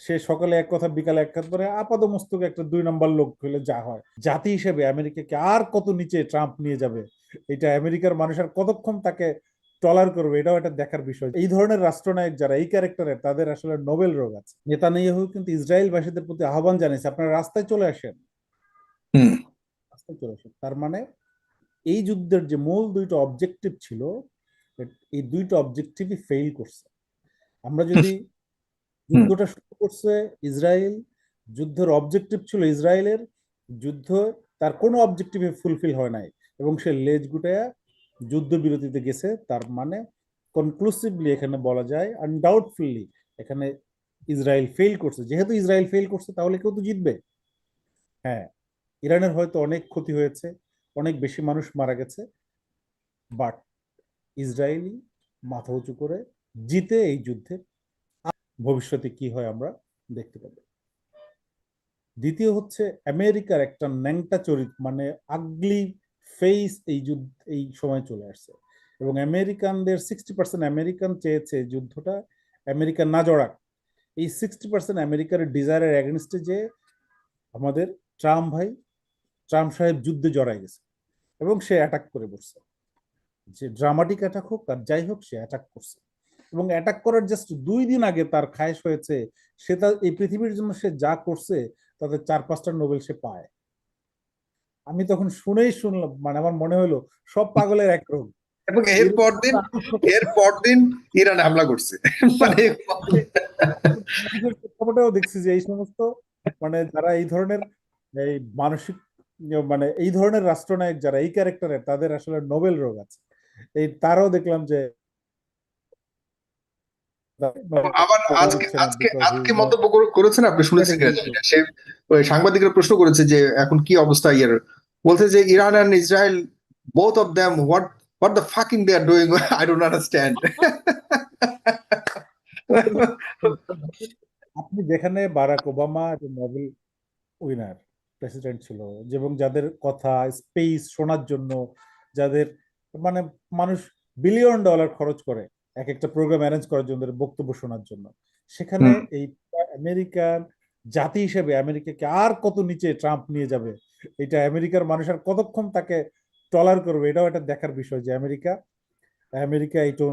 সে সকালে এক কথা বিকালে এক কথা করে আপাত মস্তকে একটা দুই নম্বর লোক হলে যা হয়। জাতি হিসেবে আমেরিকাকে আর কত নিচে ট্রাম্প নিয়ে যাবে এটা আমেরিকার মানুষ আর কতক্ষণ তাকে টলার করবে এটাও একটা দেখার বিষয়। এই ধরনের রাষ্ট্রনায়ক যারা এই ক্যারেক্টারের তাদের আসলে নোবেল রোগ আছে। নেতানিয়াহু কিন্তু ইসরায়েলবাসীদের প্রতি আহ্বান জানিয়েছে আপনারা রাস্তায় চলে আসেন। রাস্তায় চলে আসেন। তার মানে এই যুদ্ধের যে মূল দুইটা অবজেক্টিভ ছিল এই দুইটা অবজেক্টিভই ফেইল করছে। আমরা যদি যুদ্ধটা শুরু করছে ইসরায়েল। যুদ্ধের অবজেক্টিভ ছিল ইসরায়েলের। যুদ্ধ তার কোনো অবজেক্টিভে ফুলফিল হয় নাই এবং সে লেজ গুটায়া যুদ্ধবিরতিতে গেছে। তার মানে কনক্লুসিভলি এখানে বলা যায় আনডাউটফুলি এখানে ইসরায়েল ফেল করছে। যেহেতু ইসরায়েল ফেল করছে, তাহলে কেউ তো জিতবে। হ্যাঁ ইরানের হয়তো অনেক ক্ষতি হয়েছে, অনেক বেশি মানুষ মারা গেছে বাট ইসরায়েলি মাথা উঁচু করে জিতে এই যুদ্ধে ভবিষ্যতে কি হয় আমরা দেখতে পাবো। দ্বিতীয় হচ্ছে আমেরিকার একটা ন্যাংটা চরিত্র মানে আগলি ফেস এই যুদ্ধ, এই সময় চলে আসছে। এবং আমেরিকানদের সিক্সটি পার্সেন্ট আমেরিকান চেয়েছে যুদ্ধটা আমেরিকা না জড়াক। এই সিক্সটি পার্সেন্ট আমেরিকার ডিজায়ারের অ্যাগেনস্টে যে আমাদের ট্রাম্প ভাই, ট্রাম্প সাহেব যুদ্ধে জড়াই গেছে এবং সে অ্যাটাক করে বসছে। যে ড্রামাটিক অ্যাটাক হোক আর যাই হোক, সে অ্যাটাক করছে। এবং অ্যাটাক করার জাস্ট দুই দিন আগে তার খায়েশ হয়েছে সে তার এই পৃথিবীর জন্য সে যা করছে তাদের চার পাঁচটা নোবেল সে পায়। আমি তখন শুনেই শুনলাম মানে আমার মনে হলো সব পাগলের এক রোগ এবং এর পরদিন এর পরদিন ইরান হামলা করছে। মানে দেখছি যে এই সমস্ত মানে যারা এই ধরনের এই মানসিক মানে এই ধরনের রাষ্ট্রনায়ক যারা এই ক্যারেক্টারের তাদের আসলে নোবেল রোগ আছে। এই তারাও দেখলাম যে আবার আজকে আজকে আজকে মন্তব্য করেছেন আপনি শুনেছেন কিনা? সে সাংবাদিকরা প্রশ্ন করেছে যে এখন কি অবস্থা ইয়ার? বলছে যে Iran and Israel both of them what what the fucking they are doing I don't understand আপনি যেখানে Barack Obama Nobel winner president ছিল এবং যাদের কথা স্পেস শোনার জন্য যাদের মানে মানুষ বিলিয়ন ডলার খরচ করে এক একটা প্রোগ্রাম অ্যারেঞ্জ করার জন্য বক্তব্য শোনার জন্য। সেখানে এই আমেরিকান জাতি হিসেবে আমেরিকাকে আর কত নিচে ট্রাম্প নিয়ে যাবে এটা আমেরিকার মানুষ আর কতক্ষণ তাকে টলার করবে এটাও একটা দেখার বিষয় যে আমেরিকা আমেরিকা এই তো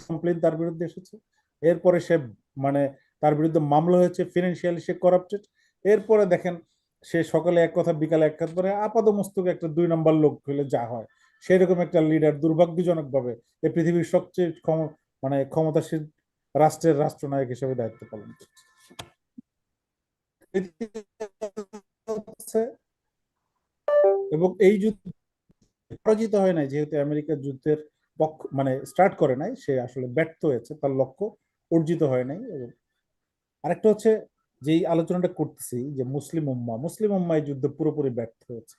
কমপ্লেন তার বিরুদ্ধে এসেছে। এরপরে সে মানে তার বিরুদ্ধে মামলা হয়েছে ফিনান্সিয়ালি সে করাপ্টেড এরপরে দেখেন সে সকালে এক কথা, বিকালে এক কথা করে আপাত মস্তকে একটা দুই নম্বর লোক হলে যা হয়। সেরকম একটা লিডার দুর্ভাগ্যজনক ভাবে এই পৃথিবীর সবচেয়ে ক্ষম- মানে ক্ষমতাশীল রাষ্ট্রের রাষ্ট্রনায়ক হিসেবে দায়িত্ব পালন করছে। এবং এই যুদ্ধ পরাজিত হয় নাই, যেহেতু আমেরিকা যুদ্ধের পক্ষ মানে স্টার্ট করে নাই, সে আসলে ব্যর্থ হয়েছে, তার লক্ষ্য অর্জিত হয় নাই। এবং আরেকটা হচ্ছে যেই আলোচনাটা করতেছি, যে মুসলিম উম্মা মুসলিম উম্মা এই যুদ্ধে পুরোপুরি ব্যর্থ হয়েছে।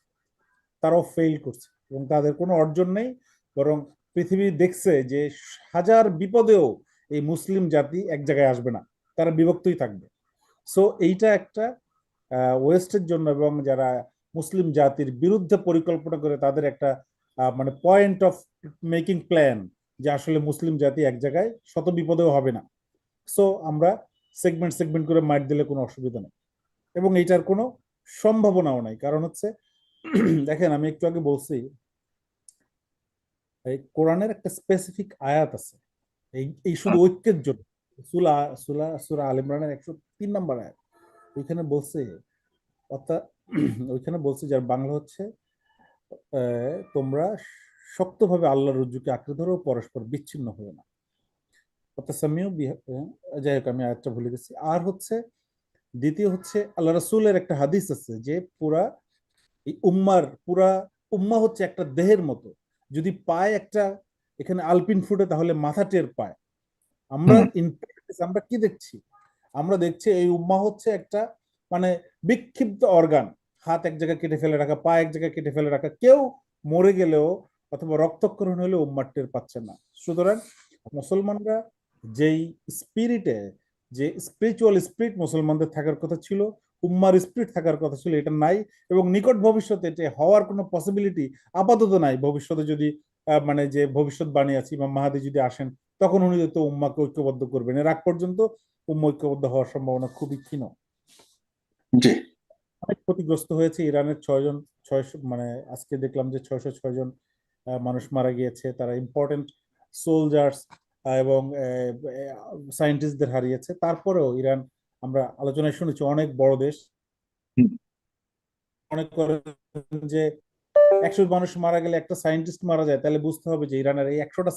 তারাও ফেল করছে এবং তাদের কোনো অর্জন নেই, বরং পৃথিবী দেখছে যে হাজার বিপদেও এই মুসলিম জাতি এক জায়গায় আসবে না, তারা বিভক্তই থাকবে। সো এইটা একটা ওয়েস্টের জন্য এবং যারা মুসলিম জাতির বিরুদ্ধে পরিকল্পনা করে তাদের একটা মানে পয়েন্ট অফ মেকিং প্ল্যান যে আসলে মুসলিম জাতি এক জায়গায় শত বিপদেও হবে না। সো আমরা সেগমেন্ট সেগমেন্ট করে মাইট দিলে কোনো অসুবিধা নেই। এবং এইটার কোনো সম্ভাবনাও নাই। কারণ হচ্ছে দেখেন আমি একটু আগে বলছি এই কোরআনের একটা স্পেসিফিক আয়াত আছে। এই এই শুধু ঐক্যের জন্য। সুলা সুলা সুরা আল ইমরানের একশো তিন নম্বর আয়াত। ওইখানে বলছে অর্থাৎ ওইখানে বলছে যার বাংলা হচ্ছে আহ, তোমরা শক্তভাবে আল্লাহর রজ্জুকে আঁকড়ে ধরো পরস্পর বিচ্ছিন্ন হয়ে না। অর্থাৎ সামিও যাই হোক আমি আয়াতটা ভুলে গেছি। আর হচ্ছে দ্বিতীয় হচ্ছে আল্লাহ রাসূলের একটা হাদিস আছে যে পুরা এই উম্মার পুরা উম্মা হচ্ছে একটা দেহের মতো। যদি পায় একটা এখানে আলপিন ফুটে তাহলে মাথা টের পায়। আমরা আমরা কি দেখছি? আমরা দেখছি এই উম্মা হচ্ছে একটা মানে বিক্ষিপ্ত অর্গান হাত এক জায়গায় কেটে ফেলে রাখা পা এক জায়গায় কেটে ফেলে রাখা। কেউ মরে গেলেও অথবা রক্তক্ষরণ হলেও উম্মার টের পাচ্ছে না। সুতরাং মুসলমানরা যেই স্পিরিটে যে স্পিরিচুয়াল স্পিরিট মুসলমানদের থাকার কথা ছিল উম্মার স্পিরিট থাকার কথা ছিল এটা নাই এবং নিকট ভবিষ্যতে এটা হওয়ার কোনো পসিবিলিটি আপাতত নাই। ভবিষ্যতে যদি মানে যে ভবিষ্যৎবাণী আছে ইমাম মাহাদি যদি আসেন তখন উনি তো উম্মাকে ঐক্যবদ্ধ করবেন। এর আগ পর্যন্ত উম্মা ঐক্যবদ্ধ হওয়ার সম্ভাবনা খুবই ক্ষীণ। জি। অনেক ক্ষতিগ্রস্ত হয়েছে ইরানের ছয়জন ছয়শো মানে আজকে দেখলাম যে ছয়শো ছয়জন মানুষ মারা গিয়েছে। তারা ইম্পর্টেন্ট সোলজার্স এবং সায়েন্টিস্টদের হারিয়েছে। তারপরেও ইরান আমরা আলোচনায় শুনেছি অনেক বড় দেশ। করেন যে একশো মানুষ মারা গেলে একটা সায়েন্টিস্ট মারা যায় তাহলে বুঝতে হবে যে ইরানের এই একশোটা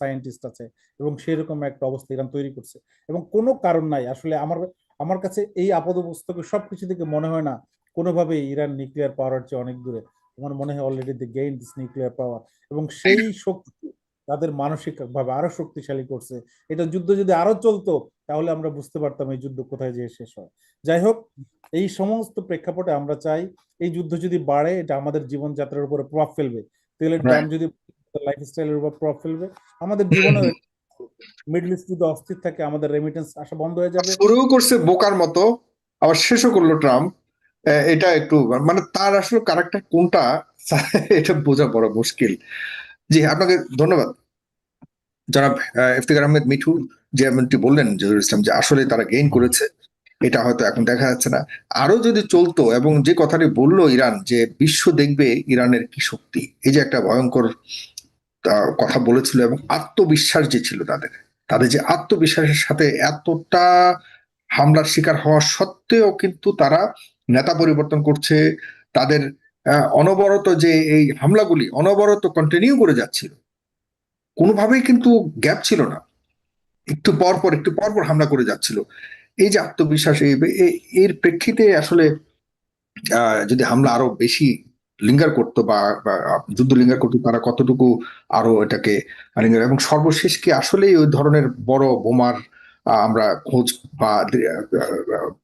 সায়েন্টিস্ট আছে এবং সেরকম একটা অবস্থা ইরান তৈরি করছে। এবং কোনো কারণ নাই আসলে আমার আমার কাছে এই আপাতমস্তকে সবকিছু থেকে মনে হয় না কোনোভাবেই ইরান নিউক্লিয়ার পাওয়ার চেয়ে অনেক দূরে। আমার মনে হয় already they gain this nuclear power এবং সেই শক্তি তাদের মানসিক ভাবে আরও শক্তিশালী করছে। এটা যুদ্ধ যদি আরও চলতো তাহলে আমরা বুঝতে পারতাম এই যুদ্ধ কোথায় যেয়ে শেষ হয়। যাই হোক এই সমস্ত প্রেক্ষাপটে আমরা চাই এই যুদ্ধ যদি বাড়ে এটা আমাদের জীবনযাত্রার উপরে প্রভাব ফেলবে। তেলের দাম. যদি লাইফস্টাইলের উপর প্রভাব ফেলবে। আমাদের জীবনে মিডল ইস্ট যদি অস্থির থাকে আমাদের রেমিটেন্স আসা বন্ধ হয়ে যাবে। শুরু করছে বোকার মতো আবার শেষও করল ট্রাম্প। এটা একটু মানে তার আসলে কারেক্টার কোনটা এটা বোঝা বড় মুশকিল। জি আপনাকে ধন্যবাদ। আহ, ইফতিকার আহমেদ মিঠু যেমনটি বললেন জহিরুল ইসলাম যে আসলে তারা গেইন করেছে এটা হয়তো এখন দেখা যাচ্ছে না। আরও যদি চলতো এবং যে কথাটি বলল ইরান যে বিশ্ব দেখবে ইরানের কি শক্তি এই যে একটা ভয়ঙ্কর কথা বলেছিল এবং আত্মবিশ্বাস যে ছিল তাদের তাদের যে আত্মবিশ্বাসের সাথে এতটা হামলার শিকার হওয়া সত্ত্বেও কিন্তু তারা নেতা পরিবর্তন করছে তাদের অনবরত যে এই হামলাগুলি অনবরত কন্টিনিউ করে যাচ্ছিল, কোনোভাবেই কিন্তু গ্যাপ ছিল না। একটু পর পর, একটু পর পর হামলা করে যাচ্ছিল। এই যে আত্মবিশ্বাস এর প্রেক্ষিতে আসলে যদি হামলা আরও বেশি লিঙ্গার করতো বা, যুদ্ধ লিঙ্গার করতো, তারা কতটুকু আরও এটাকে লিঙ্গার, এবং সর্বশেষ কি আসলেই ওই ধরনের বড় বোমার আমরা খোঁজ বা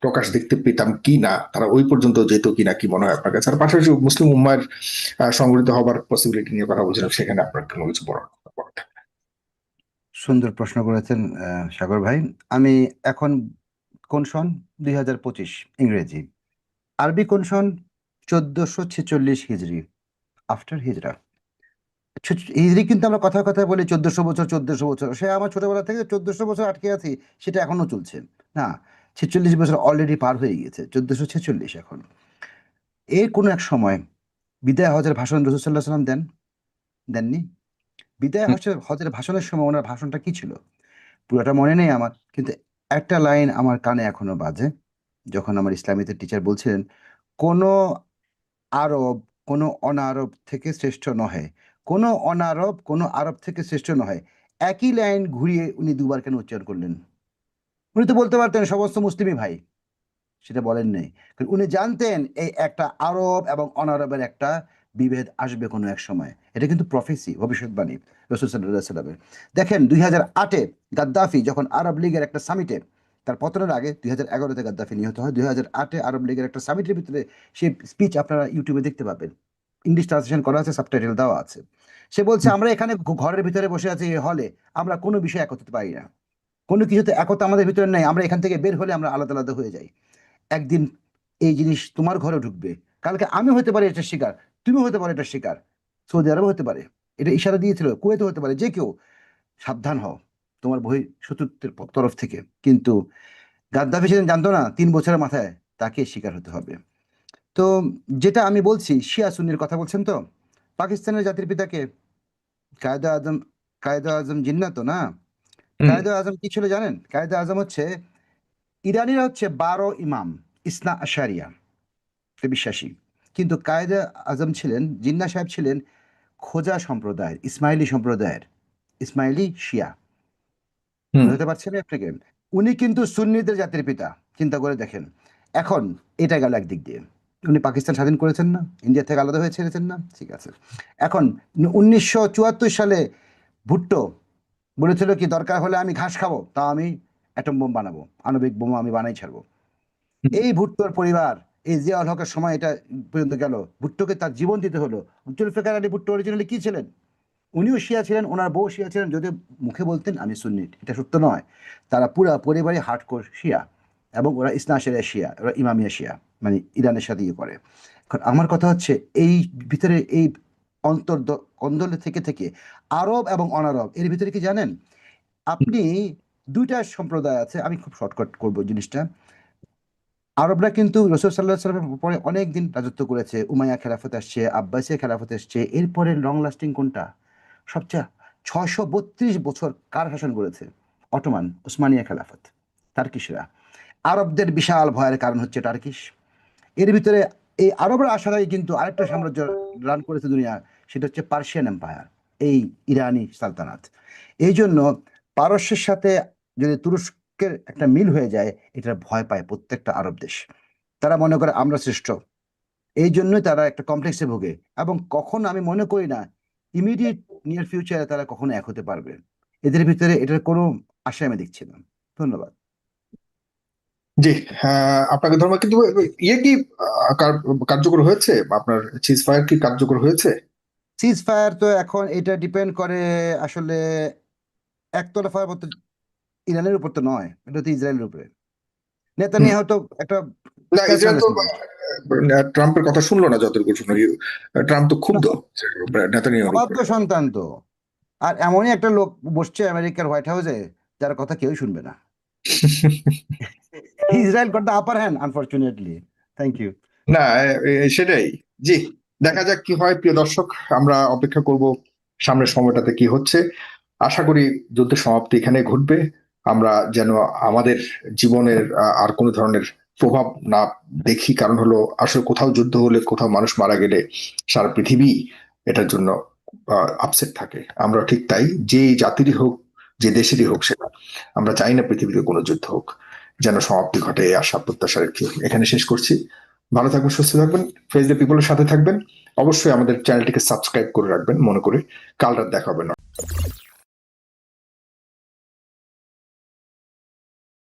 প্রকাশ দেখতে পেতাম কি না তারা ওই পর্যন্ত যেত কিনা কি মনে হয় আপনার কাছে? আর পাশাপাশি মুসলিম উম্মায়ের আহ, সংগঠিত হবার পসিবিলিটি নিয়ে কথা বলছিলাম সেখানে আপনার কোনো কিছু বড় সুন্দর প্রশ্ন করেছেন সাগর ভাই। আমি এখন কোন সন? দুই হাজার পঁচিশ ইংরেজি। আরবি কোন সন? চোদ্দশো ছেচল্লিশ হিজরি আফটার হিজরা। হিজরি কিন্তু আমরা কথা কথা বলি চোদ্দশো বছর চোদ্দশো বছর। সে আমার ছোটবেলা থেকে চোদ্দশো বছর আটকে আছি সেটা এখনও চলছে। না ছেচল্লিশ বছর অলরেডি পার হয়ে গিয়েছে চোদ্দশো ছেচল্লিশ এখন। এর কোনো এক সময় বিদায় হজের ভাষণ রসুল্লাহ সাল্লাম দেন? দেননি? বিদায়। হজের হজের ভাষণের সময় ওনার ভাষণটা কি ছিল? পুরোটা মনে নেই আমার কিন্তু একটা লাইন আমার কানে এখনও বাজে যখন আমার ইসলামীতে টিচার বলছিলেন কোনো আরব কোনো অনারব থেকে শ্রেষ্ঠ নহে কোনো অনারব, কোনো আরব থেকে শ্রেষ্ঠ নহে। একই লাইন ঘুরিয়ে উনি দুবার কেন উচ্চারণ করলেন? উনি তো বলতে পারতেন, সমস্ত মুসলিমই ভাই। সেটা বলেন নাই। উনি জানতেন এই একটা আরব এবং অনারবের একটা বিভেদ আসবে কোনো এক সময়। এটা কিন্তু প্রফেসি ভবিষ্যৎবাণী, রসুল সাল্লাহ সাল্লামের দেখেন, দুই হাজার আটে গাদ্দাফি যখন আরব লীগের একটা সামিটে তার পতনের আগে দুই হাজার এগারোতে গাদ্দাফি নিহত হয়। দুই হাজার আটে আরব লীগের একটা সামিটের ভিতরে সেই স্পিচ আপনারা ইউটিউবে দেখতে পাবেন। ইংলিশ ট্রান্সলেশন করা আছে সাবটাইটেল দেওয়া আছে। সে বলছে আমরা এখানে ঘরের ভিতরে বসে আছি হলে আমরা কোনো বিষয়ে এক হতে পারি না। কোনো কিছুতে একতা আমাদের ভিতরে নেই। আমরা এখান থেকে বের হলে আমরা আলাদা আলাদা হয়ে যাই। একদিন এই জিনিস তোমার ঘরে ঢুকবে। কালকে আমি হতে পারি এটার শিকার তুমি হতে পারো এটার শিকার। সৌদি আরব হতে পারে। এটা ইশারা দিয়েছিল কুয়েতে হতে পারে যে কেউ। সাবধান হও তোমার বই শত্রুত্বের তরফ থেকে। কিন্তু গাদ্দাফি সেদিন জানতো না তিন বছরের মাথায় তাকে শিকার হতে হবে। তো যেটা আমি বলছি শিয়া সুন্নির কথা বলছেন তো? পাকিস্তানের জাতির পিতাকে? কায়দা আজম কায়দা আজম জিন্না তো না? কায়দা আজম কি ছিল জানেন? কায়দা আজম হচ্ছে ইরানিরা হচ্ছে বারো ইমাম ইসনা আশারিয়া। বিশ্বাসী। কিন্তু কায়দা আজম ছিলেন জিন্না সাহেব ছিলেন খোজা সম্প্রদায়ের ইসমাইলি সম্প্রদায়ের ইসমাইলি শিয়া। বুঝতে পারছেন আপনাকে? উনি কিন্তু সুন্নিদের জাতির পিতা চিন্তা করে দেখেন। এখন এটা গেল একদিক দিয়ে। উনি পাকিস্তান স্বাধীন করেছেন না, ইন্ডিয়া থেকে আলাদা হয়ে ছেড়েছেন না, ঠিক আছে। এখন উনিশশো চুয়াত্তর সালে ভুট্টো বলেছিল কি, দরকার হলে আমি ঘাস খাব তা আমি অ্যাটম বোম বানাবো, আণবিক বোমা আমি বানাই ছাড়বো। এই ভুট্টোর পরিবার, এই জিয়াউল হকের সময় এটা পর্যন্ত গেল, ভুট্টোকে তার জীবন দিতে হলো। জুলফিকার আলী ভুট্টো অরিজিনালি কি ছিলেন? উনিও শিয়া ছিলেন, ওনার বউ শিয়া ছিলেন যদি মুখে বলতেন আমি সুন্নি, এটা সত্য নয়। তারা পুরা পরিবারে হার্ডকোর শিয়া, এবং ওরা ইসনাশের শিয়া, ওরা ইমামিয়া শিয়া। মানে ইরানের সাথে ইয়ে করে। আমার কথা হচ্ছে, এই ভিতরে এই অন্তর কন্দল থেকে থেকে আরব এবং অনারব, এর ভিতরে কি জানেন? আপনি দুইটা সম্প্রদায় আছে, আমি খুব শর্টকাট করব জিনিসটা। আরবরা কিন্তু রসুল সাল্লাহ সাল্লামের পরে অনেক দিন রাজত্ব করেছে, উমাইয়া খেলাফত আসছে, আব্বাসিয়া খেলাফত আসছে এরপরে লং লাস্টিং কোনটা? সবচেয়ে ছশো বত্রিশ বছর কার শাসন করেছে? অটোমান, উসমানিয়া খেলাফত টার্কিশরা আরবদের বিশাল ভয়ের কারণ হচ্ছে টার্কিশ এর ভিতরে এই আরবরা আসার আগে কিন্তু আরেকটা সাম্রাজ্য রান করেছে দুনিয়া, সেটা হচ্ছে পার্সিয়ান এম্পায়ার এই ইরানি সালতানাত। এই জন্য পারস্যের সাথে যদি তুরস্কের একটা মিল হয়ে যায় এটা ভয় পায় প্রত্যেকটা আরব দেশ। তারা মনে করে আমরা শ্রেষ্ঠ। এই জন্যই তারা একটা কমপ্লেক্সে ভোগে এবং কখন আমি মনে করি না ইমিডিয়েট নিয়ার ফিউচারে তারা কখনো এক হতে পারবে। এদের ভিতরে এটার কোনো আশা আমি দেখছি না। ধন্যবাদ। জি আহ, আপনাকে ধন্যবাদ। কিন্তু ইয়ে কি কার্যকর হয়েছে? আপনার চিজ ফায়ার কি কার্যকর হয়েছে? সিজ ফায়ার তো এখন এটা ডিপেন্ড করে আসলে একতরফা মতো ইরানের উপর তো নয় এটা তো ইসরায়েলের উপরে। নেতানিয়াহু তো একটা না ইসরায়েল তো ট্রাম্পের কথা শুনলো না যতটুকু শুনি। ট্রাম্প তো ক্ষুব্ধ নেতানিয়াহুর অবাধ্য সন্তান তো। আর এমনই একটা লোক বসছে আমেরিকার হোয়াইট হাউসে যার কথা কেউই শুনবে না। Israel got the upper hand unfortunately thank you না সেটাই। জি দেখা যাক কি হয়। প্রিয় দর্শক আমরা অপেক্ষা করব সামনের সময়টাতে কি হচ্ছে। আশা করি যুদ্ধের সমাপ্তি এখানে ঘটবে। আমরা যেন আমাদের জীবনের আর কোনো ধরনের প্রভাব না দেখি। কারণ হলো আসলে কোথাও যুদ্ধ হলে কোথাও মানুষ মারা গেলে সারা পৃথিবী এটার জন্য আপসেট থাকে। আমরা ঠিক তাই যে জাতিরই হোক যে দেশেরই হোক সেটা। আমরা চাই না পৃথিবীতে কোনো যুদ্ধ হোক। যেন সমাপ্তি ঘটে এই আশা প্রত্যাশা রেখে এখানে শেষ করছি। ভালো থাকবেন, সুস্থ থাকবেন ফেস দ্য পিপলের সাথে থাকবেন। অবশ্যই আমাদের চ্যানেলটিকে সাবস্ক্রাইব করে রাখবেন, মনে করে কাল রাত দেখা হবে। না